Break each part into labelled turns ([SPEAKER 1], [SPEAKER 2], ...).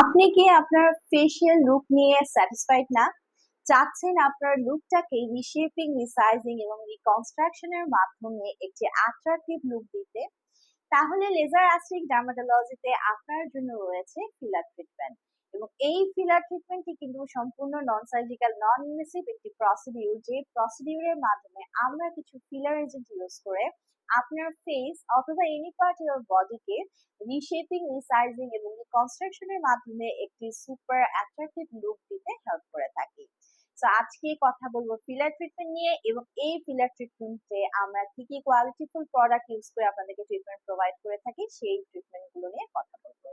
[SPEAKER 1] আপনি কি আপনার ফেসিয়াল লুক নিয়ে স্যাটিসফাইড না? চাচ্ছেন আপনার লুকটাকে রিশেপিং রিসাইজিং এবং রিকনস্ট্রাকশনের মাধ্যমে একটি অ্যাট্রাকটিভ লুক দিতে, তাহলে লেজার অ্যাস্টিক ডার্মাটোলজিতে আপনার জন্য রয়েছে ফিলার ট্রিটমেন্ট এবং এই ফিলার ট্রিটমেন্টটি কিন্তু সম্পূর্ণ নন সার্জিক্যাল নন ইনভেসিভ একটি প্রসিডিউর যে প্রসিডিউরের মাধ্যমে আমরা কিছু ফিলার এজেন্ট ইউজ করে আপনার ফেস অথবা এনি পার্ট ইউর বডিকে রিশেপিং রিসাইজিং এবং রিকনস্ট্রাকশনের মাধ্যমে একটি সুপার অ্যাট্রাকটিভ লুক দিতে হেল্প করে থাকি। তো আজকে কথা বলব ফিলার ট্রিটমেন্ট নিয়ে এবং এই ফিলার ট্রিটমেন্টে আমরা কি কি কোয়ালিটিফুল প্রোডাক্ট ইউজ করে আপনাদেরকে ট্রিটমেন্ট প্রোভাইড করে থাকি সেই ট্রিটমেন্টগুলো নিয়ে কথা বলব।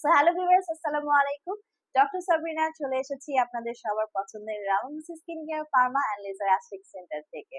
[SPEAKER 1] সো হ্যালো ভিউয়ার্স আসসালামু আলাইকুম। ডক্টর সাবরিনা চলে এসেছি আপনাদের সবার পছন্দের round skin care pharma and laser aesthetic centre থেকে।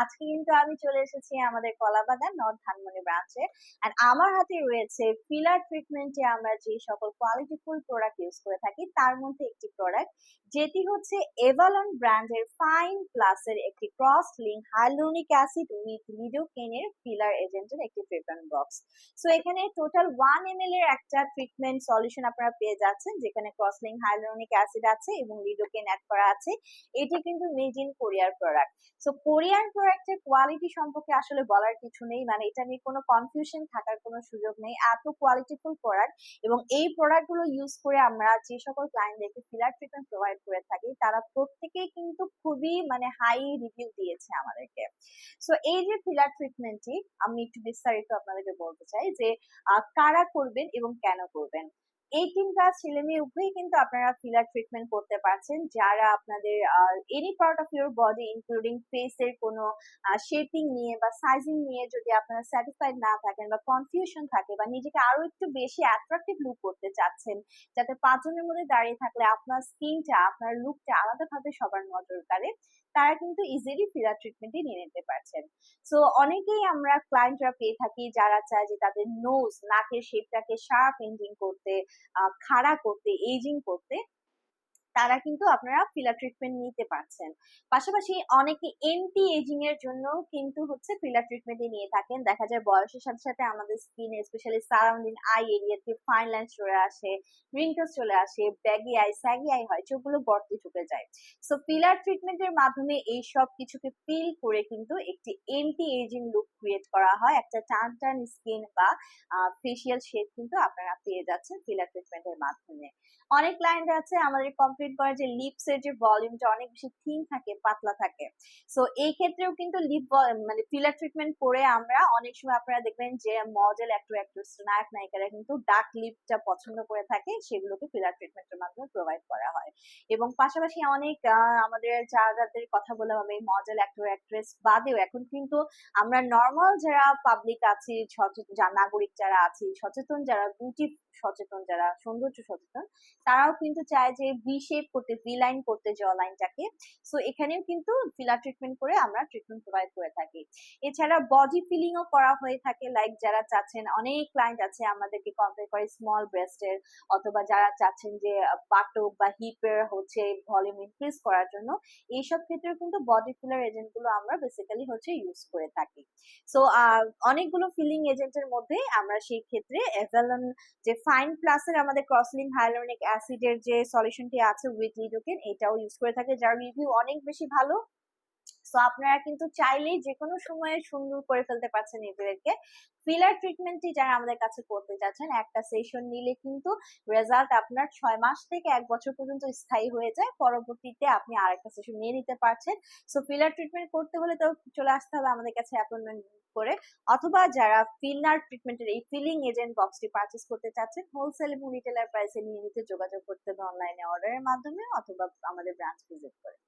[SPEAKER 1] আজকে কিন্তু আমি চলে এসেছি আমাদের কলাবাগান নর্থ ধানমনি ব্রাঞ্চে এন্ড আমার হাতে রয়েছে ফিলার ট্রিটমেন্টে আমরা যে সকল কোয়ালিটিফুল প্রোডাক্ট ইউজ করে থাকি, তার মধ্যে একটি প্রোডাক্ট যেটি হচ্ছে এভালন ব্র্যান্ডের ফাইন প্লাসের একটি cross link hyaluronic acid with লিডোকেনের filler এজেন্টের একটি ট্রিটমেন্ট বক্স সো এখানে টোটাল ওয়ান এম এর একটা ট্রিটমেন্ট সলিউশন আপনারা পেয়ে যাচ্ছেন, যেখানে ক্রস লিঙ্ক হাইলোনিক অ্যাসিড আছে এবং লিডোকেন অ্যাড করা আছে। এটি কিন্তু মেড ইন কোরিয়ার প্রোডাক্ট সো কোরিয়ান প্রোডাক্টের কোয়ালিটি সম্পর্কে আসলে বলার কিছু নেই। মানে এটা নিয়ে কোনো কনফিউশন থাকার কোনো সুযোগ নেই। এত কোয়ালিটিফুল প্রোডাক্ট এবং এই প্রোডাক্টগুলো ইউজ করে আমরা যে সকল ক্লায়েন্টদেরকে ফিলার ট্রিটমেন্ট প্রোভাইড করে থাকি, তারা প্রত্যেকেই কিন্তু খুবই মানে হাই রিভিউ দিয়েছে আমাদেরকে। সো এই যে ফিলার ট্রিটমেন্টটি আমি একটু বিস্তারিত আপনাদেরকে বলতে চাই যে কারা করবেন এবং কেন করবেন? এইটিন প্লাস ছেলে মেয়ে উভয়ই কিন্তু আপনারা ফিলার ট্রিটমেন্ট করতে পারছেন। যারা আপনাদের any part of your body including ফেসের কোনো শেপিং নিয়ে বা সাইজিং নিয়ে যদি আপনারা স্যাটিসফাইড না থাকেন বা কনফিউশন থাকে বা নিজেকে আরও একটু বেশি অ্যাট্রাকটিভ লুক করতে চাচ্ছেন, যাতে পাঁচজনের মধ্যে দাঁড়িয়ে থাকলে আপনার স্কিনটা আপনার লুকটা আলাদাভাবে সবার নজর কাড়ে তারা কিন্তু ইজিলি ফিলার ট্রিটমেন্টই নিয়ে নিতে পারছেন। সো অনেকেই আমরা ক্লায়েন্টরা পেয়ে থাকি যারা চায় যে তাদের নোজ নাকের শেপটাকে শার্প এন্ডিং করতে খাড়া করতে এজিং করতে। তারা কিন্তু আপনারা ফিলার ট্রিটমেন্ট নিতে পারছেন। পাশাপাশি অনেকে এন্টি এজিং এর জন্য কিন্তু হচ্ছে ফিলার ট্রিটমেন্টে নিয়ে থাকেন। দেখা যায় বয়সের সাথে সাথে আমাদের স্কিনে স্পেশালি সারাউন্ডিং আই এরিয়াতে ফাইন লাইন্স চলে আসে রিঙ্কলস চলে আসে ব্যাগি আই স্যাগি আই হয়, চোখগুলো গর্তে চুকে যায়। সো ফিলার ট্রিটমেন্টের মাধ্যমে এই সব কিছুকে ফিল করে কিন্তু একটি এন্টি এজিং লুক ক্রিয়েট করা হয়। একটা টান টান স্কিন বা ফেসিয়াল শেপ কিন্তু আপনারা পেয়ে যাচ্ছেন ফিলার ট্রিটমেন্টের মাধ্যমে। অনেক ক্লায়েন্ট আছে আমাদের কমপ্লিট করে যে লিপস এর যে ভলিউমটা অনেক বেশি থিন থাকে, পাতলা থাকে। সো এই ক্ষেত্রেও কিন্তু লিপ মানে ফিলার ট্রিটমেন্ট করে আমরা অনেক সময় আপনারা দেখবেন যে মডেল অ্যাক্টর অ্যাক্ট্রেস নায়ক, নায়িকারা কিন্তু ডার্ক লিপটা পছন্দ করে থাকে, সেগুলোকে ফিলার ট্রিটমেন্টের মাধ্যমে প্রোভাইড করা হয়। এবং পাশাপাশি অনেক আমাদের যাদের কথা বললাম আমি মডেল অ্যাক্টর অ্যাক্ট্রেস বাদেও এখন কিন্তু আমরা নর্মাল যারা পাবলিক আছি, সচেতন নাগরিক যারা আছি, সচেতন যারা বিউটি সচেতন যারা, সৌন্দর্য সচেতন, তারাও কিন্তু চায় যে ভি শেপ করতে ভি লাইন করতে জ লাইনটাকে সো এখানেও কিন্তু ফিলার ট্রিটমেন্ট করে আমরা ট্রিটমেন্ট প্রোভাইড করে থাকি। এছাড়া বডি ফিলিংও করা হয়ে থাকে লাইক যারা চাচ্ছেন, অনেক ক্লায়েন্ট আছে আমাদেরকে কম্পেয়ার করে স্মল ব্রেস্টের অথবা যারা চাচ্ছেন যে বাটক বা হিপের হচ্ছে ভলিউম ইনক্রিজ করার জন্য। এইসব ক্ষেত্রে কিন্তু বডি ফিলার এজেন্টগুলো আমরা বেসিক্যালি হচ্ছে ইউজ করে থাকি। সো অনেকগুলো ফিলিং এজেন্টের মধ্যে আমরা সেই ক্ষেত্রে এভালন যে ফাইন প্লাসের আমাদের ক্রসলিং হাইলোনিক অ্যাসিডের যে সলিউশনটি আছে উইথ টোকেন এটাও ইউজ করে থাকে। যার রিভিউ অনেক বেশি ভালো। সো আপনারা কিন্তু চাইলেই যে কোনো সময়ে সুন্দর করে ফেলতে পারছেন নিজেদেরকে ফিলার ট্রিটমেন্টটি যারা আমাদের কাছে করতে চাচ্ছেন, একটা সেশন নিলে কিন্তু রেজাল্ট আপনার ছয় মাস থেকে এক বছর পর্যন্ত স্থায়ী হয়ে যায়। পরবর্তীতে আপনি আরেকটা সেশন নিয়ে নিতে পারছেন। সো ফিলার ট্রিটমেন্ট করতে হলে তো চলে আসতে হবে আমাদের কাছে অ্যাপয়েন্টমেন্ট করে। অথবা যারা ফিলার ট্রিটমেন্টের এই ফিলিং এজেন্ট বক্সটি পারচেস করতে চাচ্ছেন হোলসেল এবং রিটেলার প্রাইসে নিয়ে নিতে যোগাযোগ করতে হবে অনলাইনে অর্ডারের মাধ্যমে অথবা আমাদের ব্রাঞ্চ ভিজিট করে।